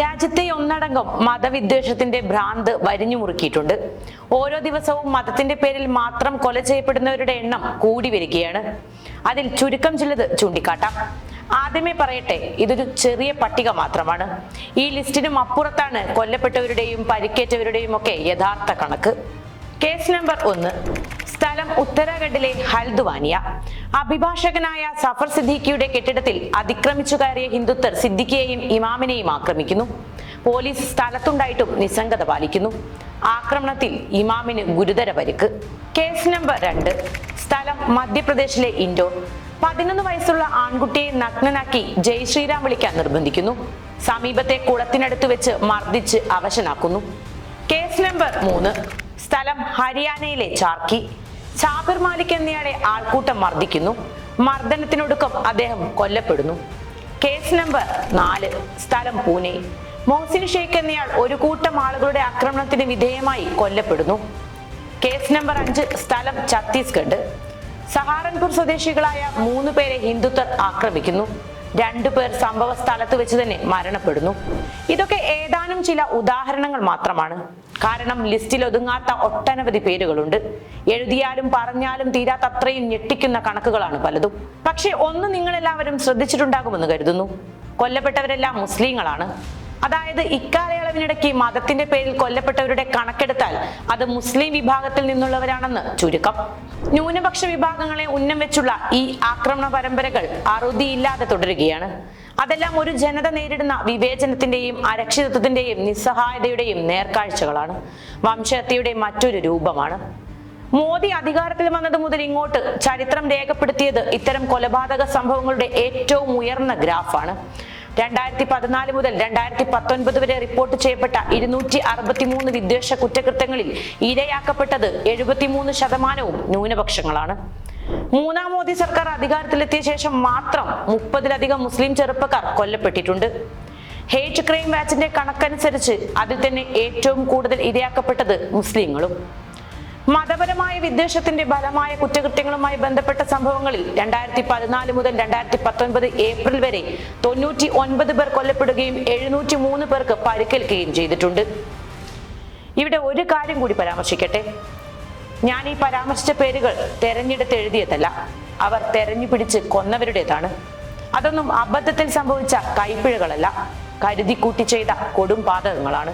രാജ്യത്തെ ഒന്നടങ്കം മതവിദ്വേഷത്തിന്റെ ഭ്രാന്ത് വരിഞ്ഞു മുറുക്കിയിട്ടുണ്ട്. ഓരോ ദിവസവും മതത്തിന്റെ പേരിൽ മാത്രം കൊല ചെയ്യപ്പെടുന്നവരുടെ എണ്ണം കൂടി വരികയാണ്. അതിൽ ചുരുക്കം ചിലത് ചൂണ്ടിക്കാട്ടാം. ആദ്യമേ പറയട്ടെ ഇതൊരു ചെറിയ പട്ടിക മാത്രമാണ്. ഈ ലിസ്റ്റിനും അപ്പുറത്താണ് കൊല്ലപ്പെട്ടവരുടെയും പരിക്കേറ്റവരുടെയും ഒക്കെ യഥാർത്ഥ കണക്ക്. കേസ് നമ്പർ ഒന്ന്. സ്ഥലം ഉത്തരാഖണ്ഡിലെ ഹൽദ്വാനിയ. അഭിഭാഷകനായ സഫർ സിദ്ദിഖിയുടെ കെട്ടിടത്തിൽ അതിക്രമിച്ചു കയറിയ ഹിന്ദുത്വർ സിദ്ദിഖിയെയും ഇമാമിനെയും ആക്രമിക്കുന്നു. പോലീസ് സ്ഥലത്തുണ്ടായിട്ടും നിസ്സംഗത പാലിക്കുന്നു. ആക്രമണത്തിൽ ഇമാമിന് ഗുരുതര പരിക്ക്. കേസ് നമ്പർ രണ്ട്. സ്ഥലം മധ്യപ്രദേശിലെ ഇൻഡോർ. പതിനൊന്ന് വയസ്സുള്ള ആൺകുട്ടിയെ നഗ്നനാക്കി ജയ് ശ്രീറാം വിളിക്കാൻ നിർബന്ധിക്കുന്നു. സമീപത്തെ കുളത്തിനടുത്ത് വെച്ച് മർദ്ദിച്ച് അവശനാക്കുന്നു. കേസ് നമ്പർ മൂന്ന്. സ്ഥലം ഹരിയാനയിലെ ചാർക്കി. ചാബിർ മാലിക് എന്നയാളെ ആൾക്കൂട്ടം മർദ്ദിക്കുന്നു. മർദ്ദനത്തിനൊടുക്കം അദ്ദേഹം കൊല്ലപ്പെടുന്നു. കേസ് നമ്പർ നാല്. സ്ഥലം പൂനെ. മോഹസിൻ ഷെയ്ഖ് എന്നയാൾ ഒരു കൂട്ടം ആളുകളുടെ ആക്രമണത്തിന് വിധേയമായി കൊല്ലപ്പെടുന്നു. കേസ് നമ്പർ അഞ്ച്. സ്ഥലം ഛത്തീസ്ഗഡ്. സഹാറൻപൂർ സ്വദേശികളായ മൂന്ന് പേരെ ഹിന്ദുത്വർ ആക്രമിക്കുന്നു. രണ്ടു പേർ സംഭവ സ്ഥലത്ത് വെച്ച് തന്നെ മരണപ്പെടുന്നു. ഇതൊക്കെ ചില ഉദാഹരണങ്ങൾ മാത്രമാണ്. കാരണം ലിസ്റ്റിൽ ഒതുങ്ങാത്ത ഒട്ടനവധി പേരുകളുണ്ട്. എഴുതിയാലും പറഞ്ഞാലും തീരാത്തത്രയും ഞെട്ടിക്കുന്ന കണക്കുകളാണ് പലതും. പക്ഷെ ഒന്ന് നിങ്ങളെല്ലാവരും ശ്രദ്ധിച്ചിട്ടുണ്ടാകുമെന്ന് കരുതുന്നു. കൊല്ലപ്പെട്ടവരെല്ലാം മുസ്ലിങ്ങളാണ്. അതായത് ഇക്കാലയളവിനിടയ്ക്ക് മതത്തിന്റെ പേരിൽ കൊല്ലപ്പെട്ടവരുടെ കണക്കെടുത്താൽ അത് മുസ്ലിം വിഭാഗത്തിൽ നിന്നുള്ളവരാണെന്ന് ചുരുക്കം. ന്യൂനപക്ഷ വിഭാഗങ്ങളെ ഉന്നം വെച്ചുള്ള ഈ ആക്രമണ പരമ്പരകൾ അറുതിയില്ലാതെ തുടരുകയാണ്. അതെല്ലാം ഒരു ജനത നേരിടുന്ന വിവേചനത്തിന്റെയും അരക്ഷിതത്വത്തിന്റെയും നിസ്സഹായതയുടെയും നേർക്കാഴ്ചകളാണ്. വംശഹത്യയുടെ മറ്റൊരു രൂപമാണ്. മോദി അധികാരത്തിൽ വന്നത് മുതൽ ഇങ്ങോട്ട് ചരിത്രം രേഖപ്പെടുത്തിയത് ഇത്തരം കൊലപാതക സംഭവങ്ങളുടെ ഏറ്റവും ഉയർന്ന ഗ്രാഫാണ്. രണ്ടായിരത്തി പതിനാല് മുതൽ രണ്ടായിരത്തി പത്തൊൻപത് വരെ റിപ്പോർട്ട് ചെയ്യപ്പെട്ട ഇരുന്നൂറ്റി അറുപത്തിമൂന്ന് വിദ്വേഷ കുറ്റകൃത്യങ്ങളിൽ ഇരയാക്കപ്പെട്ടത് എഴുപത്തിമൂന്ന് ശതമാനവും ന്യൂനപക്ഷങ്ങളാണ്. മൂന്നാം മോദി സർക്കാർ അധികാരത്തിലെത്തിയ ശേഷം മാത്രം മുപ്പതിലധികം മുസ്ലിം ചെറുപ്പക്കാർ കൊല്ലപ്പെട്ടിട്ടുണ്ട്. ഹേറ്റ് ക്രൈം വാച്ചിന്റെ കണക്കനുസരിച്ച് അതിൽ തന്നെ ഏറ്റവും കൂടുതൽ ഇരയാക്കപ്പെട്ടത് മുസ്ലിങ്ങളും. മതപരമായ വിദ്വേഷത്തിന്റെ ബലമായ കുറ്റകൃത്യങ്ങളുമായി ബന്ധപ്പെട്ട സംഭവങ്ങളിൽ രണ്ടായിരത്തി പതിനാല് മുതൽ രണ്ടായിരത്തി പത്തൊൻപത് ഏപ്രിൽ വരെ തൊണ്ണൂറ്റി ഒൻപത് പേർ കൊല്ലപ്പെടുകയും എഴുന്നൂറ്റി മൂന്ന് പേർക്ക് പരിക്കേൽക്കുകയും ചെയ്തിട്ടുണ്ട്. ഇവിടെ ഒരു കാര്യം കൂടി പരാമർശിക്കട്ടെ. ഞാൻ ഈ പരാമർശിച്ച പേരുകൾ തെരഞ്ഞെടുത്ത് എഴുതിയതല്ല. അവർ തെരഞ്ഞു പിടിച്ച് കൊന്നവരുടേതാണ്. അതൊന്നും അബദ്ധത്തിൽ സംഭവിച്ച കൈപ്പിഴകളല്ല. കരുതി കൂട്ടി ചെയ്ത കൊടും പാതകങ്ങളാണ്.